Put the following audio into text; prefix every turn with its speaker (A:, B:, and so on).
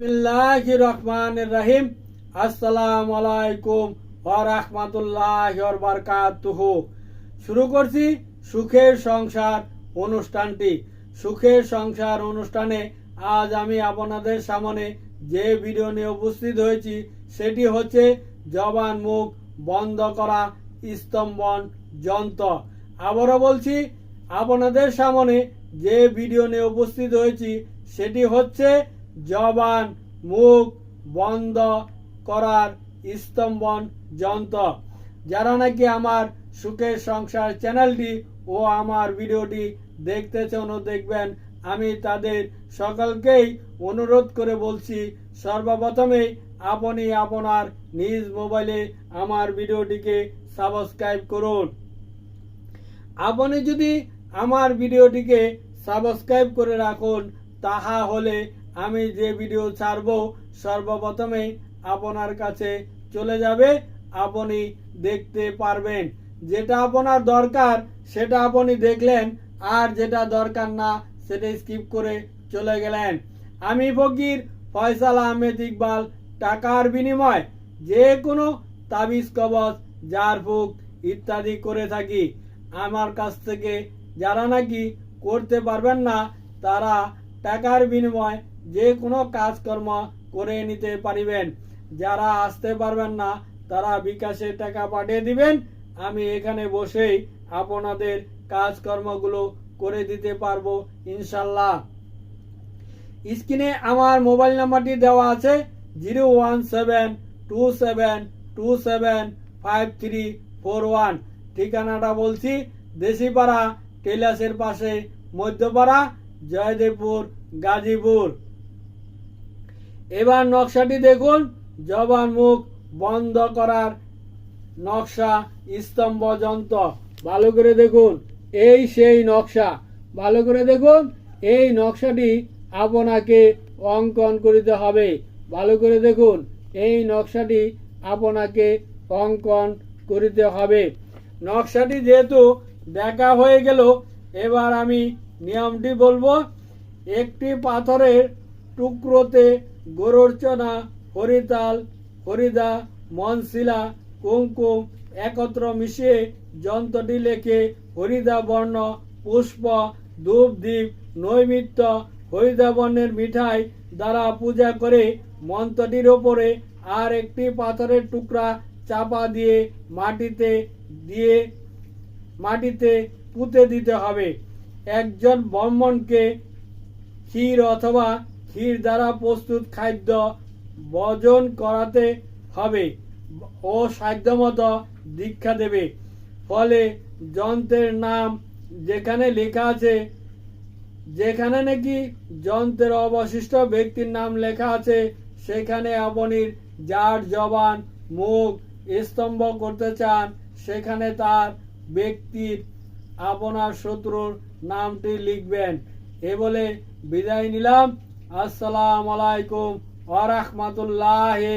A: বিসমিল্লাহ রহমান রহিম আসসালামু আলাইকুম ওয়া রাহমাতুল্লাহি ওয়া বারাকাতুহু শুরু করছি সুখের সংসার অনুষ্ঠানটি। সুখের সংসার অনুষ্ঠানে আজ আমি আপনাদের সামনে যে ভিডিও নিয়ে উপস্থিত হয়েছি, সেটি হচ্ছে জবান মুখ বন্ধ করা স্তম্ভন যন্ত্র। আবারও বলছি, আপনাদের সামনে যে ভিডিও নিয়ে উপস্থিত হয়েছি, সেটি হচ্ছে জবান, মুখ বন্ধ করার স্তম্ভন যন্ত্র। যারা নাকি আমার সুখের সংসার চ্যানেলটি ও আমার ভিডিওটি দেখতেছেন ও দেখবেন, আমি তাদের সকলকেই অনুরোধ করে বলছি, সর্বপ্রথমে আপনি আপনার নিজ মোবাইলে আমার ভিডিওটিকে সাবস্ক্রাইব করুন। আপনি যদি আমার ভিডিওটিকে সাবস্ক্রাইব করে রাখুন, তাহা হলে আমি যে ভিডিও ছাড়ব, সর্বপ্রথমে আপনার কাছে চলে যাবে, আপনি দেখতে পারবেন। যেটা আপনার দরকার, সেটা আপনি দেখলেন, আর যেটা দরকার না, সেটা স্কিপ করে চলে গেলেন। আমি ফকির ফয়সাল আহমেদ ইকবাল, টাকার বিনিময় যে কোনো তাবিজ কবচ জারফুক ইত্যাদি করে থাকি। আমার কাছ থেকে যারা নাকি করতে পারবেন না, তারা টাকার বিনিময় যে কোনো কাজকর্ম করে নিতে পারিবেন। যারা আসতে পারবেন না, তারা বিকাশে টাকা পাঠিয়ে দিবেন। আমি এখানে বসেই আপনাদের কাজকর্মগুলো করে দিতে পারব ইনশাল্লাহ স্ক্রিনে আমার মোবাইল নাম্বারটি দেওয়া আছে, zero one seven two seven two seven five three four one. ঠিকানাটা বলছি, দেশিপাড়া টেলাসের পাশে মধ্যপাড়া। জয়দেবপুর, গাজীপুর। এবার নকশাটি দেখুন জবান মুখ বন্ধ করার নকশা, স্তম্ভ যন্ত্র। ভালো করে দেখুন, এই সেই নকশা। ভালো করে দেখুন, এই নকশাটি আপনাকে অঙ্কন করিতে হবে। ভালো করে দেখুন, এই নকশাটি আপনাকে অঙ্কন করিতে হবে। নকশাটি যেহেতু দেখা হয়ে গেল, এবার আমি নিয়মটি বলব, একটি পাথরের টুকরোতে গোরর্চনা হরিতাল, হরিদা, মনশিলা, কুমকুম একত্র মিশিয়ে যন্ত্রটি লেখে হরিদা বর্ণ, পুষ্প, ধূপ, দ্বীপ নৈমিত্য হরিদা বর্ণের মিঠাই দ্বারা পূজা করে মন্ত্রটির ওপরে আর একটি পাথরের টুকরা চাপা দিয়ে মাটিতে দিয়ে মাটিতে পুঁতে দিতে হবে। একজন ব্রাহ্মণকে ক্ষীর অথবা ক্ষীর দ্বারা প্রস্তুত খাদ্য বর্জন করাতে হবে ও সাধ্যমতো দীক্ষা দেবে। ফলে যন্ত্রের নাম যেখানে লেখা আছে, যেখানে নাকি যন্ত্রের অবশিষ্ট ব্যক্তির নাম লেখা আছে, সেখানে আপনি যার জবান, মুখ স্তম্ভ করতে চান, সেখানে তার ব্যক্তির আপনার শত্রুর নামটি লিখবেন। এ বলে বিদায় নিলাম। আসসালাম আলাইকুম ওয়া রাহমাতুল্লাহি